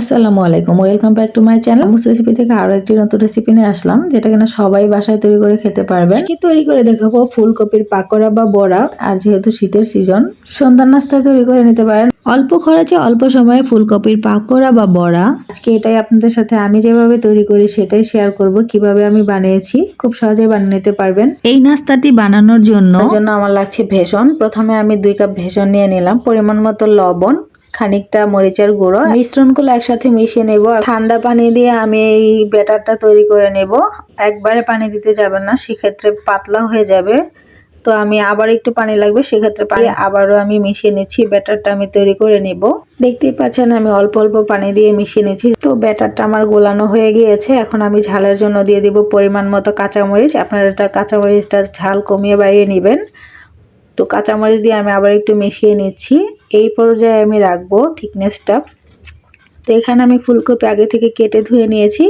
আসসালামু আলাইকুম। Welcome back to my channel মুস recipe থেকে আরও একটি নতুন রেসিপি নিয়ে আসলাম, যেটা কিনা সবাই বাসায় তৈরি করে খেতে পারবে কি তৈরি করে দেখাবো ফুলকপির পাকোড়া বা বড়া, আর যেহেতু শীতের সিজন সন্ধ্যার নাস্তায় তৈরি করে নিতে পারেন অল্প খরচে অল্প সময়ে ফুলকপির পাকোড়া বা বড়া। আজকে এটাই আপনাদের সাথে আমি যেভাবে তৈরি করি সেটাই শেয়ার করব কীভাবে আমি বানিয়েছি খুব সহজে বানিয়ে নিতে পারবেন। এই নাস্তাটি বানানোর জন্য জন্য আমার লাগছে ভেষণ। প্রথমে আমি দুই কাপ ভেষণ নিয়ে নিলাম পরিমাণ মতো লবণ খানিকটা মরিচের গুঁড়ো। মিশ্রণগুলো একসাথে মিশিয়ে নেব। ঠান্ডা পানি দিয়ে আমি এই ব্যাটারটা তৈরি করে নেব। একবারে পানি দিতে যাবেন না সেক্ষেত্রে পাতলা হয়ে যাবে। তো আমি আবার একটু পানি লাগবে, সেক্ষেত্রে পানি আবারও আমি মিশিয়ে নিচ্ছি, ব্যাটারটা আমি তৈরি করে নেব। দেখতেই পাচ্ছেন আমি অল্প অল্প পানি দিয়ে মিশিয়ে নিচ্ছি। তো ব্যাটারটা আমার গোলানো হয়ে গিয়েছে, এখন আমি ঝালের জন্য দিয়ে দিব পরিমাণ মতো কাঁচামরিচ। আপনারা এটা কাঁচামরিচটা ঝাল কমিয়ে বাড়িয়ে নেবেন। তো কাঁচামরিচ দিয়ে আমি আবার একটু মিশিয়ে নিচ্ছি। এই পর্যায়ে আমি রাখব থিকনেসটা। তো এখানে আমি ফুলকপি আগে থেকে কেটে ধুয়ে নিয়েছি।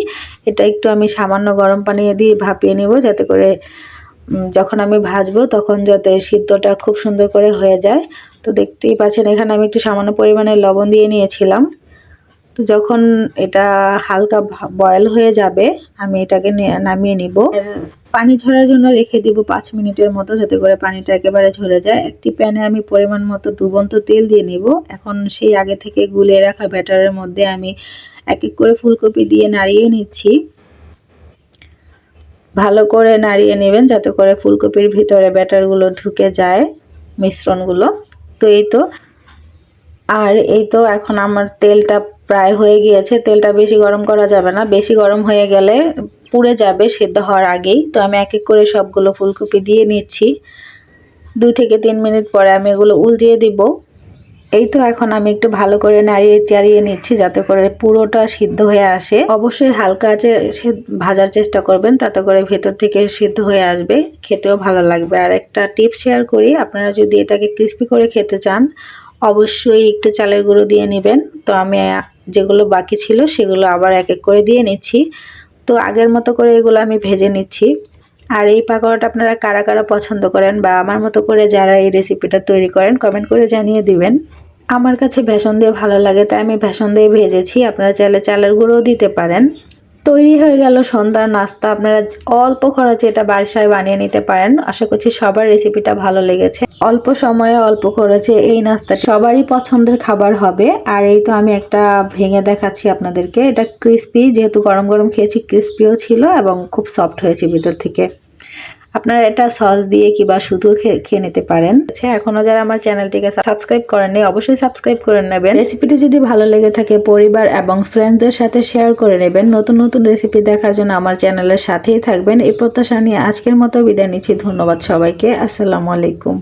এটা একটু আমি সামান্য গরম পানি দিয়ে ভাপিয়ে নেব, যাতে করে যখন আমি ভাজবো তখন যাতে সিদ্ধটা খুব সুন্দর করে হয়ে যায়। তো দেখতেই পাচ্ছেন, এখানে আমি একটু সামান্য পরিমাণে লবণ দিয়ে নিয়েছিলাম। তো যখন এটা হালকা বয়েল হয়ে যাবে, আমি এটাকে নামিয়ে নিব। পানি ঝরার জন্য রেখে দিব পাঁচ মিনিটের মতো যাতে করে পানিটা একেবারে ঝরে যায়। একটি প্যানে আমি পরিমাণ মতো ডুবন্ত তেল দিয়ে নিব। এখন সেই আগে থেকে গুলিয়ে রাখা ব্যাটারের মধ্যে আমি এক এক করে ফুলকপি দিয়ে নাড়িয়ে নিচ্ছি। ভালো করে নাড়িয়ে নেবেন যাতে করে ফুলকপির ভিতরে ব্যাটারগুলো ঢুকে যায়, মিশ্রণগুলো। তো এই তো। আর এই তো এখন আমার তেলটা প্রায় হয়ে গিয়েছে। তেলটা বেশি গরম করা যাবে না। বেশি গরম হয়ে গেলে পুড়ে যাবে সেদ্ধ হওয়ার আগেই। তো আমি এক এক করে সবগুলো ফুলকপি দিয়ে নিচ্ছি। দুই থেকে তিন মিনিট পরে আমি এগুলো উল দিয়ে দিব। এই তো এখন আমি একটু ভালো করে নাড়িয়ে চাড়িয়ে নিচ্ছি যাতে করে পুরোটা সিদ্ধ হয়ে আসে। অবশ্যই হালকা আছে ভাজার চেষ্টা করবেন, তাতে করে ভেতর থেকে সিদ্ধ হয়ে আসবে। খেতেও ভালো লাগবে। আর একটা টিপস শেয়ার করি, আপনারা যদি এটাকে ক্রিস্পি করে খেতে চান, অবশ্যই একটু চালের গুঁড়ো দিয়ে নেবেন। তো আমি যেগুলো বাকি ছিল, সেগুলো আবার এক এক করে দিয়ে নিচ্ছি। তো আগের মতো করে এগুলো আমি ভেজে নিচ্ছি। আর এই পাকোড়াটা আপনারা কারা কারা পছন্দ করেন বা আমার মতো করে যারা এই রেসিপিটা তৈরি করেন কমেন্ট করে জানিয়ে দিবেন। আমার কাছে ভেষণ দিয়ে ভালো লাগে, তাই আমি ভেষণ দিয়ে ভেজেছি। আপনারা চাইলে চালের গুঁড়োও দিতে পারেন। তৈরি হয়ে গেল সন্ধ্যার নাস্তা। আপনারা অল্প খরচে এটা বাসায় বানিয়ে নিতে পারেন। আশা করছি সবার রেসিপিটা ভালো লেগেছে। অল্প সময়ে অল্প খরচে এই নাস্তা সবারই পছন্দের খাবার হবে। আর এই তো আমি একটা ভেঙে দেখাচ্ছি আপনাদেরকে। এটা ক্রিস্পি যেহেতু গরম গরম খেয়েছি ক্রিস্পিও ছিল এবং খুব সফট হয়েছে ভিতর থেকে। আপনারা এটা সস দিয়ে কিবা শুধু খেয়ে নিতে পারেন। আচ্ছা এখনও যারা আমার চ্যানেলটিকে সাবস্ক্রাইব করেননি, অবশ্যই সাবস্ক্রাইব করে নেবেন। রেসিপিটি যদি ভালো লেগে থাকে, পরিবার এবং ফ্রেন্ডসদের সাথে শেয়ার করে নেবেন। নতুন নতুন রেসিপি দেখার জন্য আমার চ্যানেলের সাথেই থাকবেন। এই প্রত্যাশা নিয়ে আজকের মতো বিদায় নিচ্ছি। ধন্যবাদ সবাইকে। আসসালামু আলাইকুম।